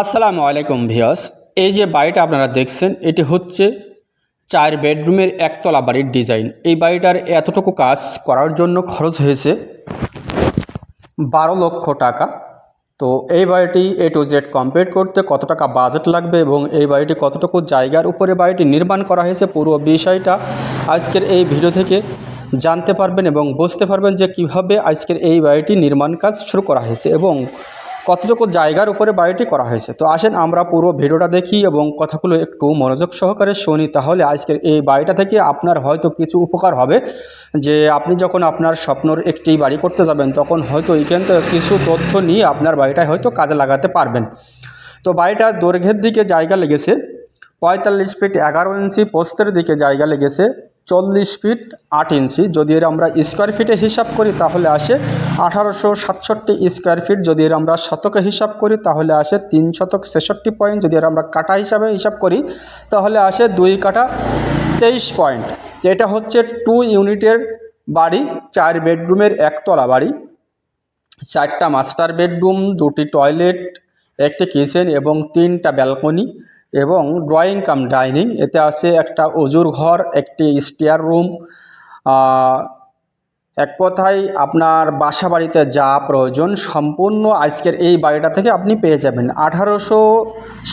আসসালামু আলাইকুম ভিয়াস এই যে বাড়িটা আপনারা দেখছেন, এটি হচ্ছে চার বেডরুমের একতলা বাড়ির ডিজাইন। এই বাড়িটার এতটুকু কাজ করার জন্য খরচ হয়েছে বারো লক্ষ টাকা। তো এই বাড়িটি এ টু জেড কমপ্লিট করতে কত টাকা বাজেট লাগবে এবং এই বাড়িটি কতটুকু জায়গার উপরে বাড়িটি নির্মাণ করা হয়েছে, পুরো বিষয়টা আজকের এই ভিডিও থেকে জানতে পারবেন এবং বুঝতে পারবেন যে কীভাবে আজকের এই বাড়িটি নির্মাণ কাজ শুরু করা হয়েছে এবং কতটুকু জায়গার উপরে বাড়িটি করা হয়েছে? তো আসেন আমরা পুরো ভিডিওটা দেখি এবং কথাগুলো একটু মনোযোগ সহকারে শুনি, তাহলে আজকের এই বাড়িটা থেকে আপনার হয়তো কিছু উপকার হবে। যে আপনি যখন আপনার স্বপ্নর একটি বাড়ি করতে যাবেন, তখন হয়তো এইখান থেকে কিছু তথ্য নিয়ে আপনার বাড়িটায় হয়তো কাজে লাগাতে পারবেন। তো বাড়িটার দৈর্ঘ্যের দিকে জায়গা লেগেছে, পঁয়তাল্লিশ ফিট এগারো ইঞ্চি পোস্তের দিকে জায়গা লেগেছে চল্লিশ ফিট আট ইঞ্চি। যদি এর আমরা স্কোয়ার ফিটে হিসাব করি, তাহলে আসে আঠারোশো সাতষট্টি স্কোয়ার ফিট যদি এর আমরা শতকে হিসাব করি, তাহলে আসে তিন শতক ছেষট্টি পয়েন্ট যদি এর আমরা কাটা হিসাবে হিসাব করি, তাহলে আসে দুই কাটা তেইশ পয়েন্ট এটা হচ্ছে টু ইউনিটের বাড়ি, চার বেডরুমের একতলা বাড়ি। চারটা মাস্টার বেডরুম দুটি টয়লেট একটি কিচেন এবং তিনটা ব্যালকনি এবং ড্রয়িং কাম ডাইনিং এতে আছে একটা অজুর ঘর, একটি স্টেয়ার রুম এক কথায় আপনার বাসা বাড়িতে যা প্রয়োজন সম্পূর্ণ আজকের এই বাড়িটা থেকে আপনি পেয়ে যাবেন। আঠারোশো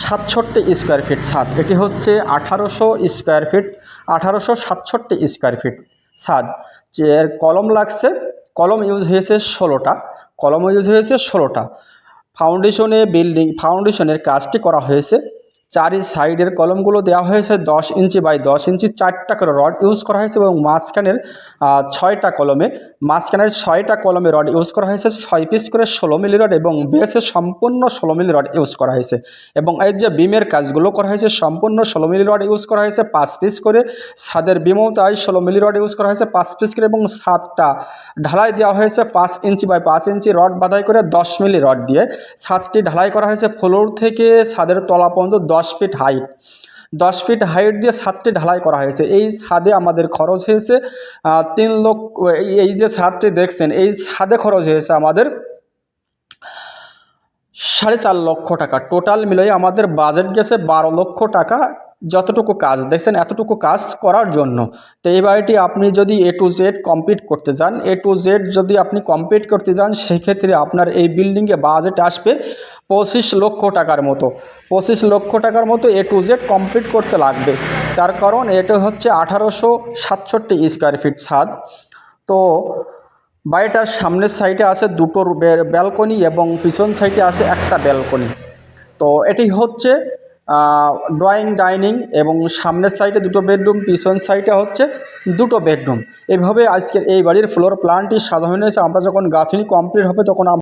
সাতষট্টি স্কোয়ার ফিট ছাদ। এটি হচ্ছে আঠারোশো স্কোয়ার ফিট আঠারোশো সাতষট্টি স্কোয়ার ফিট ছাদ। এর কলম লাগছে, কলম ইউজ হয়েছে ষোলোটা, কলম ইউজ হয়েছে ষোলোটা। ফাউন্ডেশনে বিল্ডিং ফাউন্ডেশনের কাজটি করা হয়েছে। চারি সাইডের কলমগুলো দেওয়া হয়েছে দশ ইঞ্চি বাই দশ ইঞ্চি। চারটা করে রড ইউজ করা হয়েছে এবং মাঝখানের ছয়টা কলমে, মাঝখানের ছয়টা কলমে রড ইউজ করা হয়েছে। ছয় পিস করে ষোলো মিলি রড এবং বেসে সম্পূর্ণ ষোলো মিলি রড ইউজ করা হয়েছে। এবং এই যে বিমের কাজগুলো করা হয়েছে, সম্পূর্ণ ষোলো মিলি রড ইউজ করা হয়েছে। পাঁচ পিস করে ছাদের বিমও তাই ষোলো মিলি রড ইউজ করা হয়েছে। পাঁচ পিস করে এবং সাতটা ঢালাই দেওয়া হয়েছে পাঁচ ইঞ্চি বাই পাঁচ ইঞ্চি রড বাধাই করে দশ মিলি রড দিয়ে। ছাদটি ঢালাই করা হয়েছে। ফ্লোর থেকে ছাদের তলা পর্যন্ত দশ ফিট হাইট দশ ফিট হাইট দিয়ে ছাদটি ঢালাই করা হয়েছে। এই ছাদে আমাদের খরচ হয়েছে তিন লক্ষ, এই যে ছাদটি দেখছেন, এই ছাদে খরচ হয়েছে আমাদের সাড়ে চার লক্ষ টাকা। টোটাল মিলিয়ে আমাদের বাজেট গেছে বারো লক্ষ টাকা। যতটুকু কাজ, দেখছেন? এতটুকু কাজ করার জন্য। তো এই বাড়িটি আপনি যদি এ টু জেড কমপ্লিট করতে যান এ টু জেড যদি আপনি কমপ্লিট করতে যান সেই ক্ষেত্রে আপনার এই বিল্ডিংয়ে বাজেট আসবে পঁচিশ লক্ষ টাকার মতো। পঁচিশ লক্ষ টাকার মতো এ টু জেড কমপ্লিট করতে লাগবে। তার কারণ এটা হচ্ছে আঠারোশো সাতষট্টি স্কোয়ার ফিট ছাদ। তো বাড়িটার সামনের সাইডে আছে দুটো ব্যালকনি এবং পিছন সাইডে আছে একটা ব্যালকনি তো এটি হচ্ছে ড্রয়িং ডাইনিং এবং সামনের সাইডে দুটো বেডরুম পিছন সাইডে হচ্ছে দুটো বেডরুম এভাবে আজকের এই বাড়ির ফ্লোর প্ল্যানটি সাজানো হয়েছে। আমরা যখন গাঁথনি কমপ্লিট হবে তখন